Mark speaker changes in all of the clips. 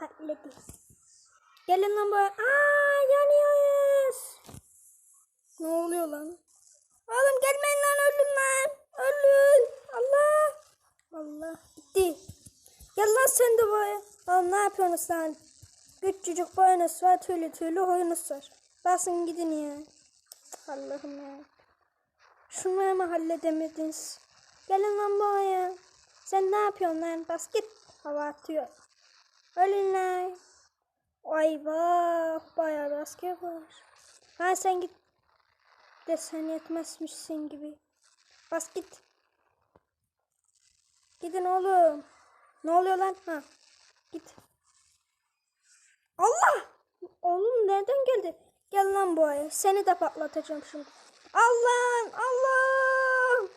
Speaker 1: patladı. Gelin lan buraya. Aa yanıyoruz. Ne oluyor lan? Oğlum gelmeyin lan ölün lan. Ölün. Allah. Allah. Gitti. Gel lan sen de buraya. Oğlum ne yapıyorsunuz lan? Küçücük boyunuz var tüylü tüylü oyunuz var. Basın gidin ya. Allah'ım ya. Şunu ama halledemediniz. Gelin lan buraya. Sen ne yapıyorsun lan? Bas git. Hava atıyor. Ölün lan. Ay vah. Bayağı bir asker var. Ha sen git. De sen yetmezmişsin gibi. Bas git. Gidin oğlum. Ne oluyor lan? Ha. Git. Allah! Oğlum nereden geldi? Gel lan bu aya. Seni de patlatacağım şimdi. Allah! Allah!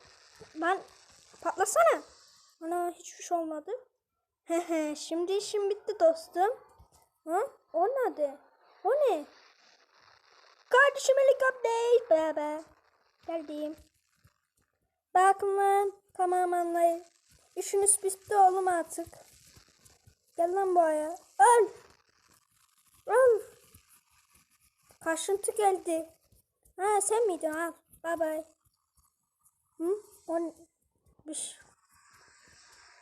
Speaker 1: Lan patlasana. Ana hiçbir şey olmadı. Şimdi işim bitti dostum. Ha? O nerede? O ne? Kardeşim helikopter. Baba. Geldim. Bakın lan. Tamam anlayın. İşiniz bitti oğlum artık. Gel lan bu aya. Öl. Öl. Kaşıntı geldi. Ha sen miydin? Al. Bye bye. Hı? O ne? Bir.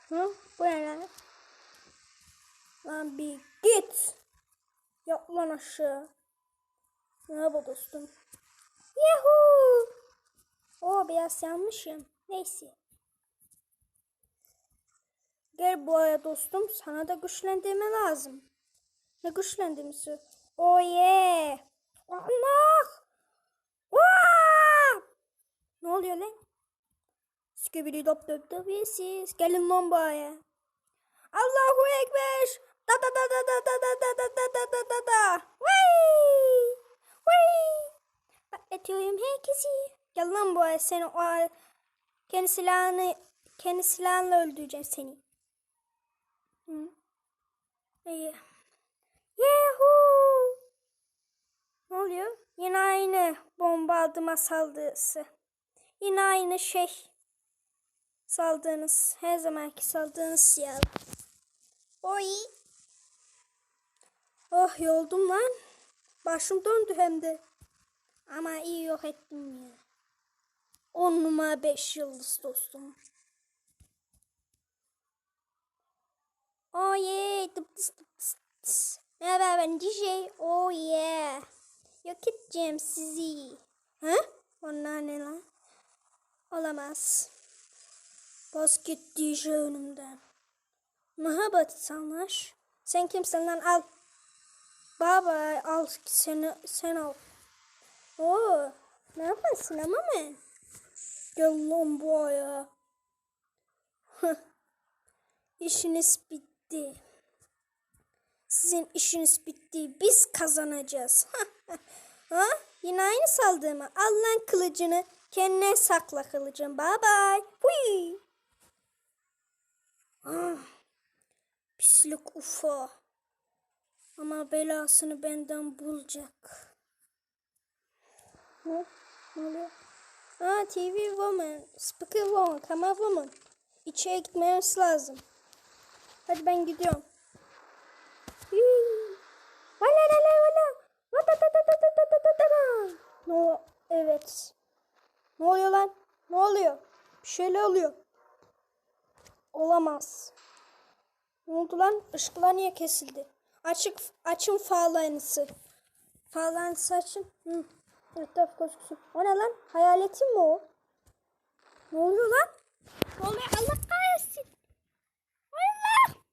Speaker 1: Hı? Bu ne lan? Lan bir git. Yap aşağı. Merhaba dostum. Yahoo! O biraz yanlışım. Neyse. Gel buraya dostum. Sana da güçlendirme lazım. Ne güçlendirmesi? Oh yeah. Allah! Vaa! Ne oluyor lan? Skibidi dop dop dop. Gelin lan buraya. Allahu Ekber. Da da da da da da da da da da da da da da. Vay! Vay! Patlatıyorum herkesi. Gel buraya seni o kendi silahını kendi silahınla öldüreceğim seni. Hı? İyi. Yahoo! Ne oluyor? Yine aynı bombardıma saldırısı. Yine aynı şey. Saldığınız, her zamanki saldığınız ya. Oy. Oh yoldum lan. Başım döndü hem de. Ama iyi yok ettim ya. 10 numara 5 yıldız dostum. Oh yeah. Tıp tıs tıp tıs tıs. Merhaba ben DJ. Oh yeah. Yok edeceğim sizi. Ha? Onlar ne lan? Olamaz. Bas git DJ önümden. Merhaba insanlar. Sen kimsin lan al. Baba al seni sen al. Oo, ne yapıyorsun ama mı? Gel lan bu aya. İşiniz bitti. Sizin işiniz bitti. Biz kazanacağız. ha? Yine aynı saldırma. Al lan kılıcını. Kendine sakla kılıcını. Bye bye. Hui. Ah, pislik ufa. Ama belasını benden bulacak. Ne? Ne oluyor? Aa TV Woman, Speaker Woman, Kamera Woman. İçeri gitmemiz lazım. Hadi ben gidiyorum. Hii. Valla la la valla. Vata ta ta ta ta ta ta ta ta. No, evet. Ne oluyor lan? Ne oluyor? Bir şeyler oluyor. Olamaz. Ne oldu lan? Işıklar niye kesildi? Açık açın falansı. Falansı açın. Hı. Etraf koşkusu. O ne lan? Hayaletin mi o? Ne oluyor lan? Ne oluyor? Allah kahretsin.